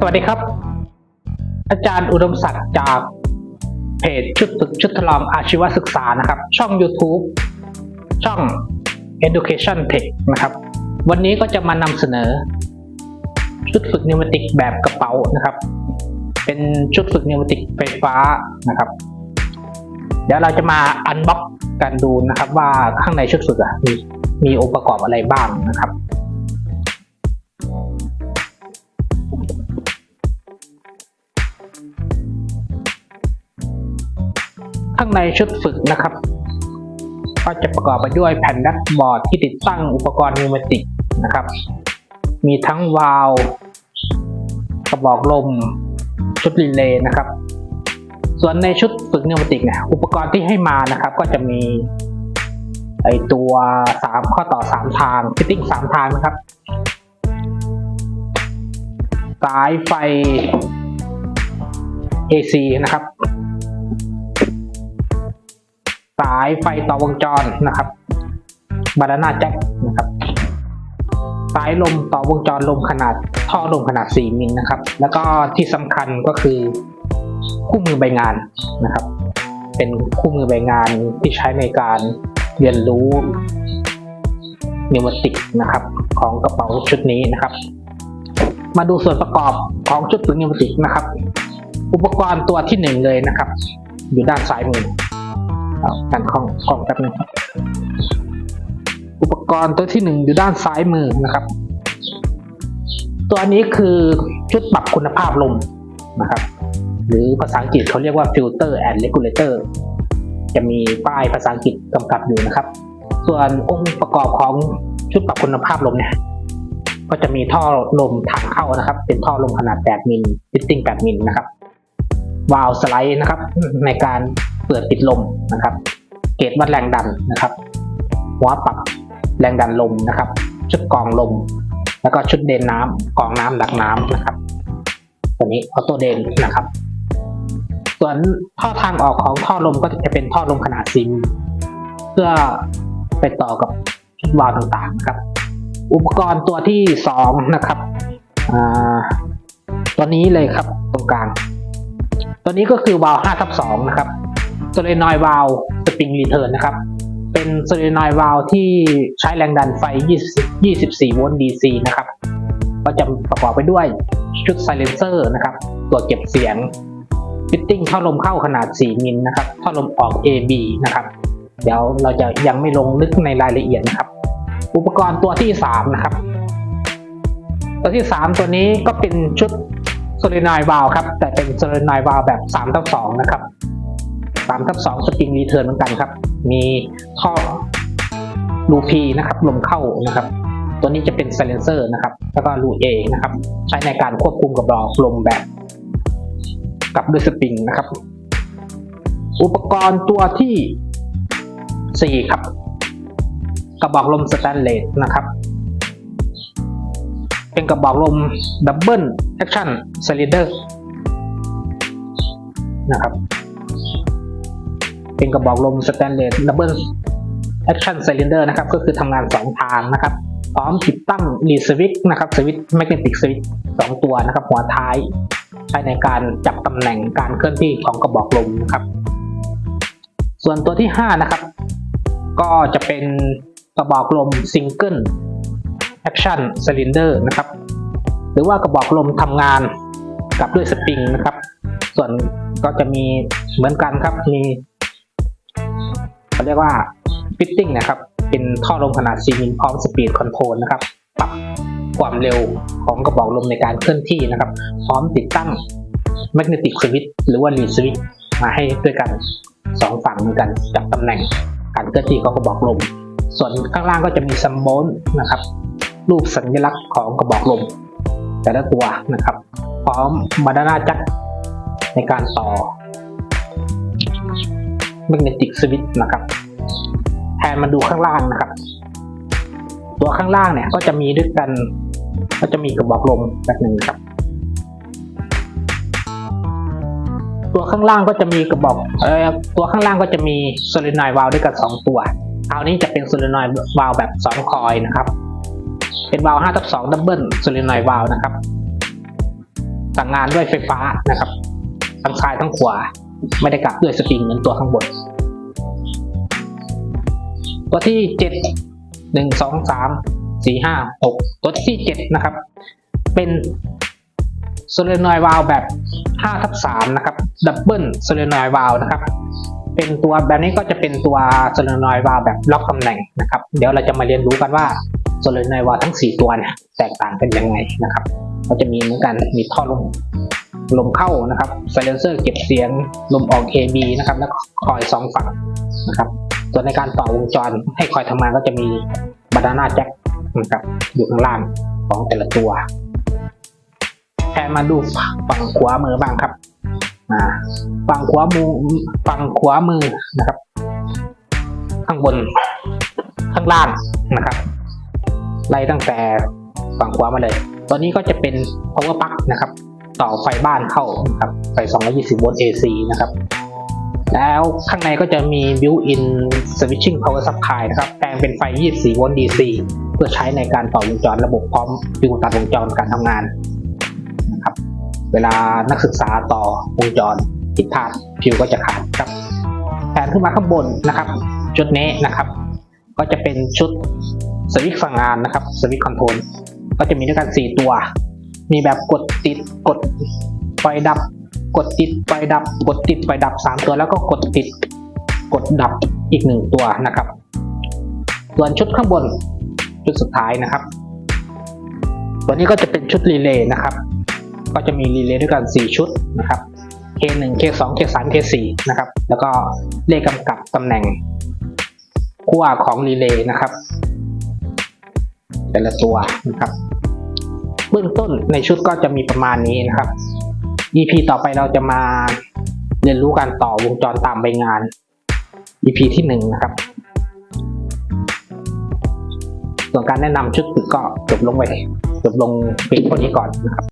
สวัสดีครับ อาจารย์อุดมศักดิ์จากเพจชุดฝึกชุดทดลองอาชีวศึกษานะครับ ช่อง YouTube ช่อง Education Tech นะครับ วันนี้ก็จะมานำเสนอ ชุดฝึกนิวติกแบบกระเป๋านะครับ เป็นชุดฝึกนิวติกไฟฟ้านะครับ เดี๋ยวเราจะมาอันบ็อกกันดูนะครับ ว่าข้างในชุดฝึกอะมีมีองค์ประกอบอะไรบ้างนะครับ ข้างในชุดฝึกนะครับ ก็จะประกอบไปด้วยแผ่นแดชบอร์ดที่ติดตั้งอุปกรณ์นิวเมติกนะครับ มีทั้งวาล์วกระบอกลมชุดรีเลย์นะครับ ส่วนในชุดฝึกนิวเมติกเนี่ยอุปกรณ์ที่ให้มานะครับ ก็จะมีไอตัวสามข้อต่อสามทางฟิตติ้งสามทางนะครับ สายไฟ AC นะครับ สายไฟต่อวงจรนะครับบานาน่าแจ็คนะครับสายลมต่อวงจรลมขนาดท่อลมขนาด 4 มิลนะครับ แล้วก็ที่สำคัญก็คือคู่มือใบงานนะครับ เป็นคู่มือใบงานที่ใช้ในการเรียนรู้นิวมติกนะครับ ของกระเป๋าชุดนี้นะครับ มาดูส่วนประกอบของชุดฝึกนิวมติกนะครับ อุปกรณ์ตัวที่หนึ่งเลยนะครับ อยู่ด้านซ้ายมือ เอากันกล้องกล้องแป๊บนึงครับอุปกรณ์ตัวที่หนึ่งอยู่ด้านซ้ายมือนะครับ ตัวนี้คือชุดปรับคุณภาพลมนะครับ หรือภาษาอังกฤษเขาเรียกว่า filter and regulator จะมีป้ายภาษาอังกฤษกำกับอยู่นะครับ ส่วนองค์ประกอบของชุดปรับคุณภาพลมเนี่ยก็จะมีท่อลมทางเข้านะครับ เป็นท่อลมขนาด 8 มิลฟิตติ้ง 8 มิลนะครับ วาล์วสไลด์นะครับ ในการ เปิดปิดลมนะครับ เกจวัดแรงดันนะครับ หัวปรับแรงดันลมนะครับ ชุดกรองลม แล้วก็ชุดเดนน้ำกรองน้ำดักน้ำนะครับ ตัวนี้ออโต้เดนนะครับ ส่วนท่อทางออกของท่อลมก็จะเป็นท่อลมขนาดซิมเพื่อไปต่อกับชุดวาล์วต่างๆนะครับอุปกรณ์ตัวที่สองนะครับตัวนี้เลยครับตรงกลาง ตัวนี้ก็คือวาล์ว5ทับ2นะครับ โซเลนอยวาล์สปริงรีเทิร์นนะครับ เป็นโซเลนอยวาล์ที่ใช้แรงดันไฟ20 24 โวลต์ DC นะครับ ก็จะประกอบไปด้วยชุดไซเลนเซอร์นะครับ ตัวเก็บเสียงฟิตติ้งท่อลมเข้าขนาด 4 มิลนะครับท่อลมออก AB นะครับ เดี๋ยวเราจะยังไม่ลงลึกในรายละเอียดนะครับ อุปกรณ์ตัวที่ 3 นะครับ ตัวที่ 3 ตัวนี้ก็เป็นชุดโซเลนอยวาลครับ แต่เป็นโซเลนอยวาลแบบ3ทับ2นะครับ 3ทับ2สปริงรีเทิร์นเหมือนกันครับ มีท่อรูพีนะครับลมเข้านะครับ ตัวนี้จะเป็นไซเลนเซอร์นะครับ แล้วก็รูเอนะครับ ใช้ในการควบคุมกับรอกลมแบบกับด้วยสปริงนะครับ อุปกรณ์ตัวที่ 4 ครับ กระบอกลมสแตนเลสนะครับ เป็นกระบอกลมดับเบิลแอคชั่นซิลิเดอร์นะครับ เป็นกระบอกลมสแตนเลสดับเบิลแอคชั่นซิลิเดอร์นะครับ ก็คือทำงาน 2 ทางนะครับ พร้อมติดตั้งรีสวิตนะครับสวิตแมกเนติกสวิตสองตัวนะครับ หัวท้ายใช้ในการจับตำแหน่งการเคลื่อนที่ของกระบอกลมนะครับ ส่วนตัวที่ 5 นะครับ ก็จะเป็นกระบอกลมซิงเกิลแอคชั่นซิลินเดอร์นะครับ หรือว่ากระบอกลมทำงานกับด้วยสปริงนะครับ ส่วนก็จะมีเหมือนกันครับมี เรียกว่าฟิตติ้งนะครับ เป็นท่อลมขนาด4มิลพร้อมสปีดคอนโทรลนะครับ ปรับความเร็วของกระบอกลมในการเคลื่อนที่นะครับ พร้อมติดตั้งแมกเนติกสวิตช์หรือว่ารีสวิตช์มาให้ด้วยกันสองฝั่งเหมือนกันจับตำแหน่งการเคลื่อนที่ของกระบอกลม ส่วนข้างล่างก็จะมีซัมโบนนะครับ รูปสัญลักษณ์ของกระบอกลม แต่ละตัวนะครับ พร้อมบานานาจักในการต่อ แมกเนติกสวิตนะครับแทนมาดูข้างล่างนะครับ ตัวข้างล่างเนี่ยก็จะมีด้วยกัน ก็จะมีกระบอกลมแบบหนึ่งครับ ตัวข้างล่างก็จะมีกระบอกเอ่อตัวข้างล่างก็จะมีโซลินอยวาลด้วยกันสองตัวคราวนี้จะเป็นโซลินอยวาลแบบสองคอยนะครับ เป็นวาล์ว5ทับ2ดับเบิลโซลินอยวาลนะครับสั่งงานด้วยไฟฟ้านะครับ ทั้งซ้ายทั้งขวา ไม่ได้กลับด้วยสปริงเหมือนตัวข้างบน ตัวที่เจ็ดหนึ่งสองสามสี่ห้าหกตัวที่เจ็ดนะครับ เป็นโซเลนอยวาลแบบ5ทับ3นะครับดับเบิลโซเลนอยวาลนะครับ เป็นตัวแบบนี้ก็จะเป็นตัวโซเลนอยวาลแบบล็อกตำแหน่งนะครับ เดี๋ยวเราจะมาเรียนรู้กันว่าโซเลนอยวาลทั้ง 4 ตัวเนี่ยแตกต่างกันยังไงนะครับ ก็จะมีเหมือนกันมีท่อลม ลมเข้านะครับไซเลนเซอร์เก็บเสียงลมออก AB นะครับแล้วก็คอยสองฝั่งนะครับส่วนในการต่อวงจรให้คอยทำงานก็จะมีบานาน่าแจ็คนะครับอยู่ข้างล่างของแต่ละตัวแทนมาดูฝั่งขวามือบ้างครับฝั่งขวามือฝั่งขวามือนะครับ ข้างบนข้างล่างนะครับไล่ตั้งแต่ฝั่งขวามาเลย ตอนนี้ก็จะเป็น power plug นะครับ ต่อไฟบ้านเข้านะครับไฟ 220 โวลต์ AC นะครับ แล้วข้างในก็จะมี built-in switching power supply นะครับ แปลงเป็นไฟ 24 โวลต์ DC เพื่อใช้ในการต่อวงจรระบบพร้อมฟิวตัดวงจรการทำงานนะครับ เวลานักศึกษาต่อวงจรผิดพลาดฟิวก็จะขาดครับแผนขึ้นมาข้างบนนะครับชุดนี้นะครับ ก็จะเป็นชุดสวิตช์สั่งงานนะครับสวิตช์คอนโทรลก็จะมีด้วยกัน 4 ตัว มีแบบกดติดกดไฟดับ กดติดไฟดับ กดติดไฟดับ 3 ตัวแล้วก็กดติด กดดับอีกหนึ่งตัวนะครับ ส่วนชุดข้างบนชุดสุดท้ายนะครับ ตัวนี้ก็จะเป็นชุดรีเลย์นะครับ ก็จะมีรีเลย์ด้วยกัน 4 ชุดนะครับ K1 K2 K3 K4 นะครับ แล้วก็เลขกำกับตำแหน่งขั้วของรีเลย์นะครับ แต่ละตัวนะครับ บื้องต้นในชุดก็จะมีประมาณนี้นะครับ EP ต่อไปเราจะมาเรียนรู้การต่อวงจรตามใบงาน EP ที่หนึ่งนะครับ ส่วนการแนะนำชุดฝึกก็จบลงไปจบลงเพียงเท่านี้ก่อนนะครับ